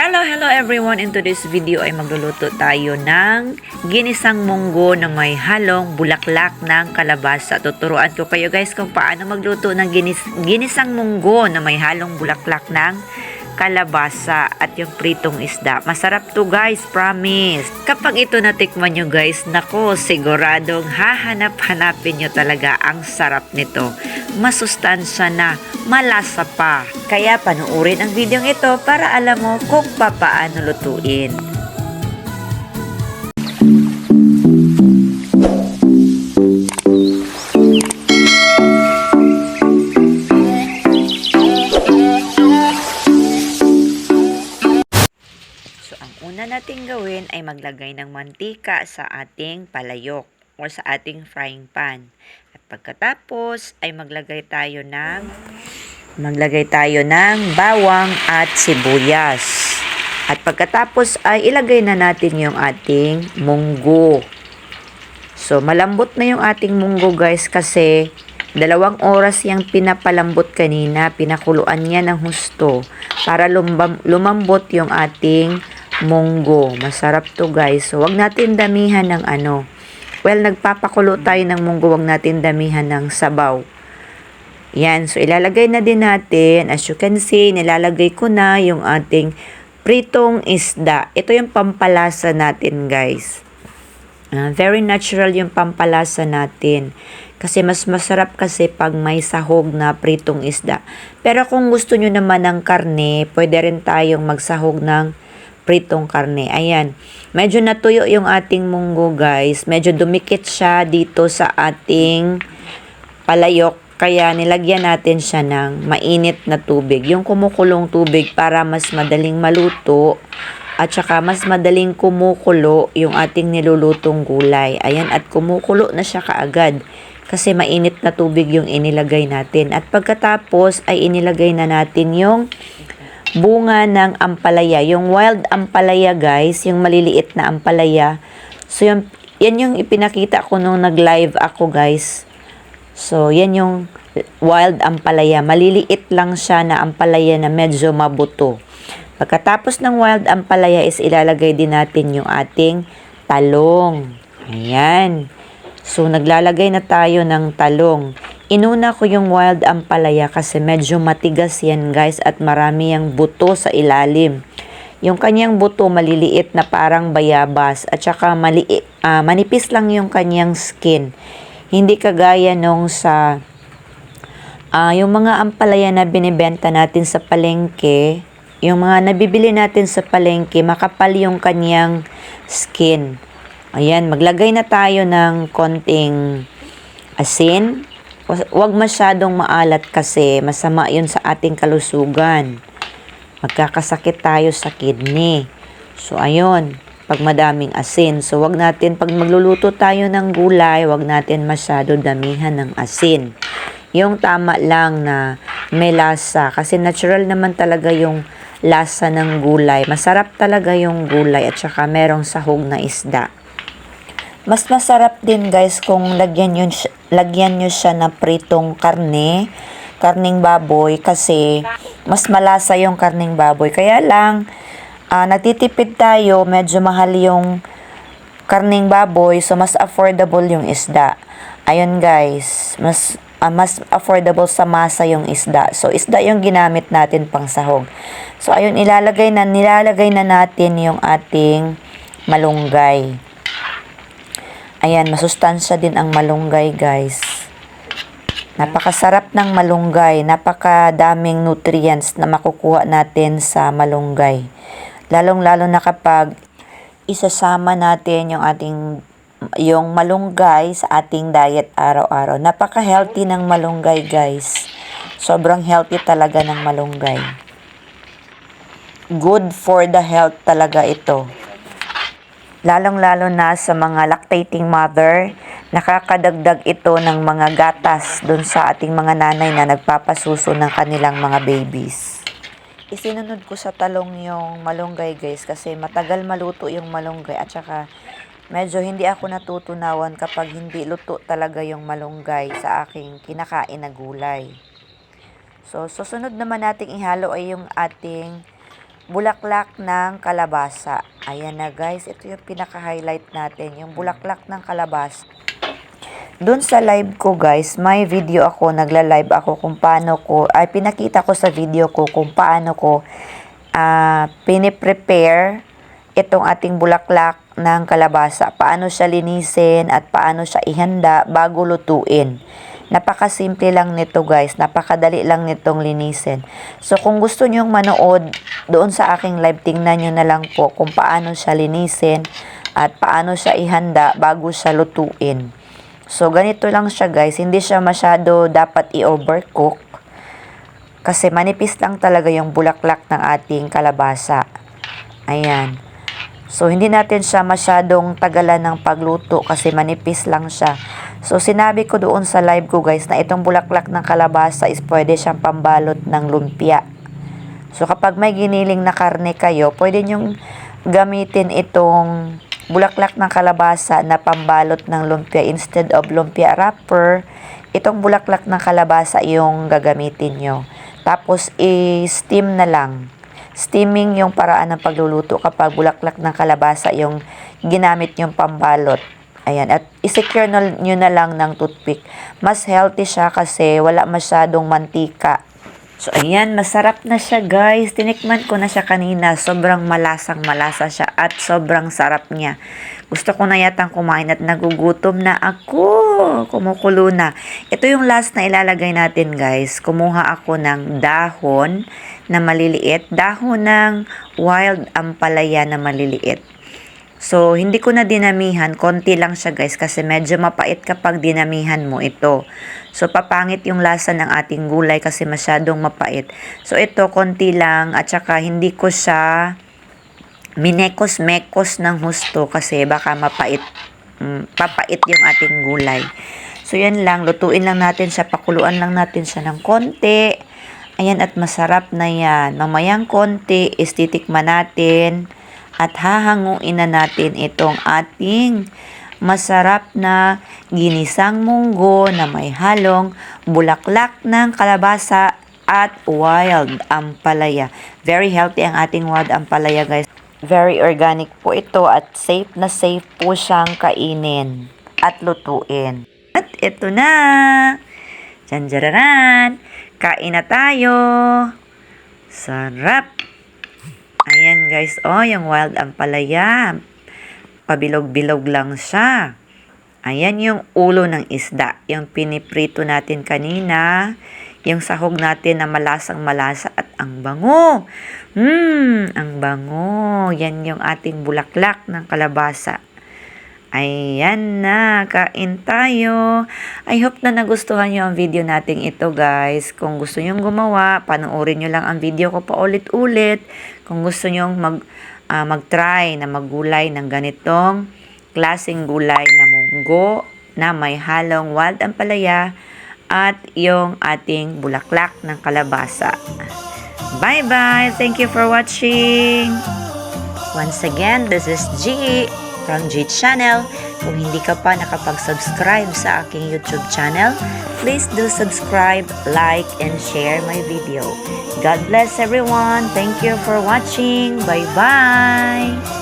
Hello, hello everyone! In today's video ay magluluto tayo ng ginisang munggo na may halong bulaklak ng kalabasa. Tuturuan ko kayo guys kung paano magluto ng ginis ginisang munggo na may halong bulaklak ng kalabasa at yung pritong isda. Masarap to guys, promise. Kapag ito natikman nyo guys, nako, siguradong hahanap-hanapin nyo talaga ang sarap nito. Masustansya na, malasa pa. Kaya panuorin ang video ito para alam mo kung papaano lutuin. Maglagay ng mantika sa ating palayok o sa ating frying pan. At pagkatapos ay maglagay tayo ng maglagay tayo ng bawang at sibuyas. At pagkatapos ay ilagay na natin yung ating munggo. So, malambot na yung ating munggo guys kasi dalawang oras yung pinapalambot kanina. Pinakuluan niya ng husto para lumambot yung ating munggo. Masarap to guys. So, wag natin damihan ng ano. Well, nagpapakulo tayo ng munggo. Wag natin damihan ng sabaw. Yan. So, ilalagay na din natin. As you can see, nilalagay ko na yung ating pritong isda. Ito yung pampalasa natin guys. Ah, very natural yung pampalasa natin. Kasi mas masarap kasi pag may sahog na pritong isda. Pero kung gusto nyo naman ng karne, pwede rin tayong magsahog ng pritong karne. Ayan. Medyo natuyo yung ating munggo guys. Medyo dumikit siya dito sa ating palayok. Kaya nilagyan natin siya ng mainit na tubig. Yung kumukulong tubig para mas madaling maluto at saka mas madaling kumukulo yung ating nilulutong gulay. Ayan, at kumukulo na siya kaagad kasi mainit na tubig yung inilagay natin. At pagkatapos ay inilagay na natin yung bunga ng ampalaya. Yung wild ampalaya guys, yung maliliit na ampalaya. So yung, yan yung ipinakita ko nung nag-live ako guys. So yan yung wild ampalaya. Maliliit lang siya na ampalaya na medyo mabuto. Pagkatapos ng wild ampalaya is ilalagay din natin yung ating talong. Ayan. So, naglalagay na tayo ng talong. Inuna ko yung wild ampalaya kasi medyo matigas yan guys at marami yung buto sa ilalim. Yung kanyang buto maliliit na parang bayabas at saka maliit, ah, manipis lang yung kanyang skin. Hindi kagaya nung sa ah, yung mga ampalaya na binibenta natin sa palengke, yung mga nabibili natin sa palengke, makapal yung kanyang skin. Ayan, maglagay na tayo ng konting asin. Huwag masyadong maalat kasi masama yun sa ating kalusugan. Magkakasakit tayo sa kidney. So, ayun, pag madaming asin. So, wag natin, pag magluluto tayo ng gulay, wag natin masyado damihan ng asin. Yung tama lang na may lasa. Kasi natural naman talaga yung lasa ng gulay. Masarap talaga yung gulay at saka merong sahog na isda. Mas masarap din guys kung lagyan siya- lagyan nyo siya na pritong karne, karning baboy kasi mas malasa yung karning baboy. Kaya lang, ah, nagtitipid tayo, medyo mahal yung karning baboy, so mas affordable yung isda. Ayun guys, mas ah, mas affordable sa masa yung isda. So isda yung ginamit natin pang sahog. So ayun ilalagay na nilalagay na natin yung ating malunggay. Ayan, masustansya din ang malunggay, guys. Napakasarap ng malunggay. Napakadaming nutrients na makukuha natin sa malunggay. Lalong-lalo na kapag isasama natin yung ating yung malunggay sa ating diet araw-araw. Napaka-healthy ng malunggay, guys. Sobrang healthy talaga ng malunggay. Good for the health talaga ito lalong-lalo na sa mga lactating mother, nakakadagdag ito ng mga gatas doon sa ating mga nanay na nagpapasuso ng kanilang mga babies. Isinunod ko sa talong yung malunggay guys kasi matagal maluto yung malunggay at saka medyo hindi ako natutunawan kapag hindi luto talaga yung malunggay sa aking kinakain na gulay. So, susunod naman nating ihalo ay yung ating bulaklak ng kalabasa. Ayan na guys, ito yung pinaka-highlight natin, yung bulaklak ng kalabasa. Doon sa live ko guys, may video ako, nagla-live ako kung paano ko, ay pinakita ko sa video ko kung paano ko ah piniprepare itong ating bulaklak ng kalabasa. Paano siya linisin at paano siya ihanda bago lutuin. Napakasimple lang nito guys, napakadali lang nitong linisin. So kung gusto nyong manood doon sa aking live, tingnan nyo na lang po kung paano siya linisin at paano siya ihanda bago siya lutuin. So, ganito lang siya guys. Hindi siya masyado dapat i-overcook. Kasi manipis lang talaga yung bulaklak ng ating kalabasa. Ayan. So, hindi natin siya masyadong tagalan ng pagluto kasi manipis lang siya. So, sinabi ko doon sa live ko guys na itong bulaklak ng kalabasa is pwede siyang pambalot ng lumpia. So, kapag may giniling na karne kayo, pwede nyong gamitin itong bulaklak ng kalabasa na pambalot ng lumpia instead of lumpia wrapper. Itong bulaklak ng kalabasa yung gagamitin nyo. Tapos, i-steam na lang. Steaming yung paraan ng pagluluto kapag bulaklak ng kalabasa yung ginamit yung pambalot. Ayan. At isecure nyo na lang ng toothpick. Mas healthy siya kasi wala masyadong mantika. So, ayan, masarap na siya, guys. Tinikman ko na siya kanina. Sobrang malasang malasa siya at sobrang sarap niya. Gusto ko na yatang kumain at nagugutom na ako. Kumukulo na. Ito yung last na ilalagay natin, guys. Kumuha ako ng dahon na maliliit. Dahon ng wild ampalaya na maliliit. So, hindi ko na dinamihan. Konti lang siya guys kasi medyo mapait kapag dinamihan mo ito. So, papangit yung lasa ng ating gulay kasi masyadong mapait. So, ito konti lang at saka hindi ko siya minekos-mekos ng husto kasi baka mapait. mm, papait yung ating gulay. So, yan lang. Lutuin lang natin siya. Pakuluan lang natin siya ng konti. Ayan, at masarap na yan. Mamayang konti, istitikman natin at hahanguin na natin itong ating masarap na ginisang munggo na may halong bulaklak ng kalabasa at wild ampalaya. Very healthy ang ating wild ampalaya guys. Very organic po ito at safe na safe po siyang kainin at lutuin. At ito na! Janjararan! Kain na tayo! Sarap! Ayan guys, oh, yung wild ampalaya. Pabilog-bilog lang siya. Ayan yung ulo ng isda. Yung piniprito natin kanina. Yung sahog natin na malasang malasa at ang bango. Hmm, ang bango. Yan yung ating bulaklak ng kalabasa. Ayan na, kain tayo. I hope na nagustuhan nyo ang video nating ito guys. Kung gusto nyo gumawa, panoorin nyo lang ang video ko pa ulit-ulit. Kung gusto nyo mag, ah, mag-try na maggulay ng ganitong klaseng gulay na munggo na may halong wild ampalaya at yung ating bulaklak ng kalabasa. Bye-bye! Thank you for watching! Once again, this is G from G Channel. Kung hindi ka pa nakapag-subscribe sa aking YouTube channel, please do subscribe, like, and share my video. God bless everyone. Thank you for watching. Bye-bye!